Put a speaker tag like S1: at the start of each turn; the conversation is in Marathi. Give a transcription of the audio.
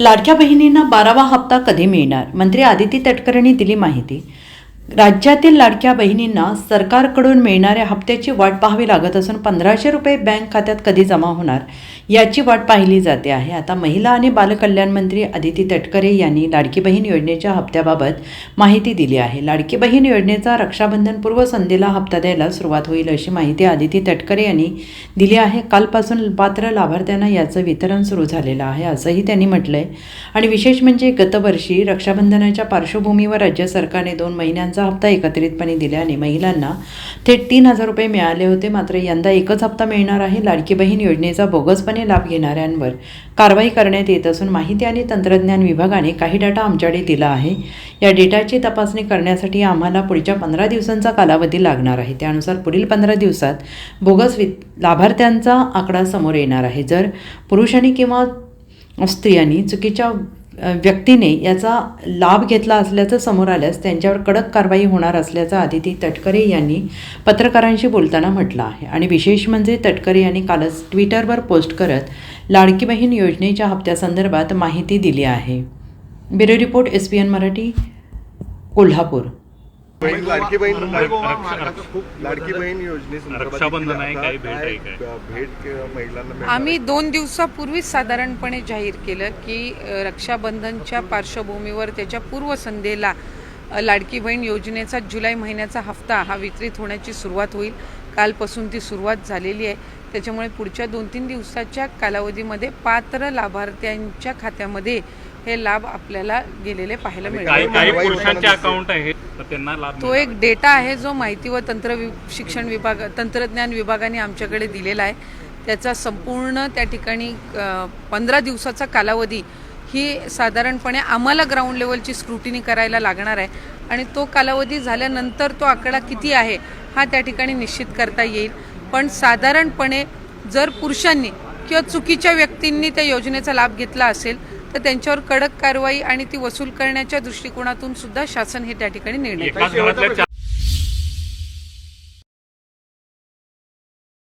S1: लाडक्या बहिणींना बारावा हप्ता कधी मिळणार? मंत्री आदिती तटकरेंनी दिली माहिती राज्यातील लाडक्या बहिणींना सरकारकडून मिळणाऱ्या हप्त्याची वाट पाहावी लागत असून पंधराशे रुपये बँक खात्यात कधी जमा होणार याची वाट पाहिली जाते आहे. आता महिला आणि बालकल्याण मंत्री आदिती तटकरे यांनी लाडकी बहीण योजनेच्या हप्त्याबाबत माहिती दिली आहे. लाडकी बहीण योजनेचा रक्षाबंधन पूर्व संध्येला हप्ता द्यायला सुरुवात होईल अशी माहिती आदिती तटकरे यांनी दिली आहे. कालपासून पात्र लाभार्थ्यांना याचं वितरण सुरू झालेलं आहे असंही त्यांनी म्हटलंय. आणि विशेष म्हणजे गतवर्षी रक्षाबंधनाच्या पार्श्वभूमीवर राज्य सरकारने दोन महिन्यांचा हप्ता एकत्रितपणे दिल्याने महिलांना थेट तीन हजार रुपये मिळाले होते. मात्र यंदा एकच हप्ता मिळणार आहे. लाडकी बहीण योजनेचा बोगसपणे लाभ घेणाऱ्यांवर कारवाई करण्यात येत असून माहिती आणि तंत्रज्ञान विभागाने काही डाटा आमच्याकडे दिला आहे. या डेटाची तपासणी करण्यासाठी आम्हाला पुढच्या पंधरा दिवसांचा कालावधी लागणार आहे. त्यानुसार पुढील पंधरा दिवसात बोगस वि लाभार्थ्यांचा आकडा समोर येणार आहे. जर पुरुषांनी किंवा स्त्रियांनी चुकीच्या व्यक्तीने याचा लाभ घेतला असल्याचं समोर आल्यास त्यांच्यावर कडक कारवाई होणार असल्याचं आदिती तटकरे यांनी पत्रकारांशी बोलताना म्हटलं आहे. आणि विशेष म्हणजे तटकरे यांनी कालच ट्विटरवर पोस्ट करत लाडकी बहीण योजनेच्या हप्त्यासंदर्भात माहिती दिली आहे. Bureau report S P N Marathi Kolhapur.
S2: बहीण लाडकी बहीण
S3: मार्गाचं खूप
S2: लाडकी बहीण. योजनेसंदर्भात
S4: रक्षाबंधन आहे, भेट आहे काय?
S2: भेट महिलांना मिळणार
S5: आम्ही दोन दिवसापूर्वीच साधारणपणे जाहीर केलं की अ, रक्षाबंधनच्या पार्श्वभूमीवर त्याच्या पूर्वसंध्येला अ, लाडकी बहीण योजनेचा जुलै महिन्याचा हप्ता हा वितरित होण्याची सुरुवात होईल. कालपासून ती सुरुवात झालेली आहे. त्याच्यामुळे पुढच्या दोन तीन दिवसाच्या कालावधीमध्ये पात्र लाभार्थ्यांच्या खात्यामध्ये हे लाभ आपल्याला गेलेले पाहायला
S4: लाभ
S5: तो एक डेटा आहे जो माहिती व तंत्र वि- शिक्षण विभाग तंत्रज्ञान विभागाने आमच्याकडे दिलेला आहे. त्याचा संपूर्ण त्या ठिकाणी पंधरा दिवसाचा कालावधी ही साधारणपणे आम्हाला ग्राउंड लेवलची स्क्रुटिनी करायला लागणार आहे. आणि तो कालावधी झाल्यानंतर तो आकडा किती आहे हा त्या ठिकाणी निश्चित करता येईल. पण साधारणपणे जर पुरुषांनी किंवा चुकीच्या व्यक्तींनी त्या योजनेचा लाभ घेतला असेल तर त्यांच्यावर कडक कारवाई आणि ती वसूल करण्याच्या दृष्टिकोनातून सुद्धा शासन हे त्या ठिकाणी निर्णय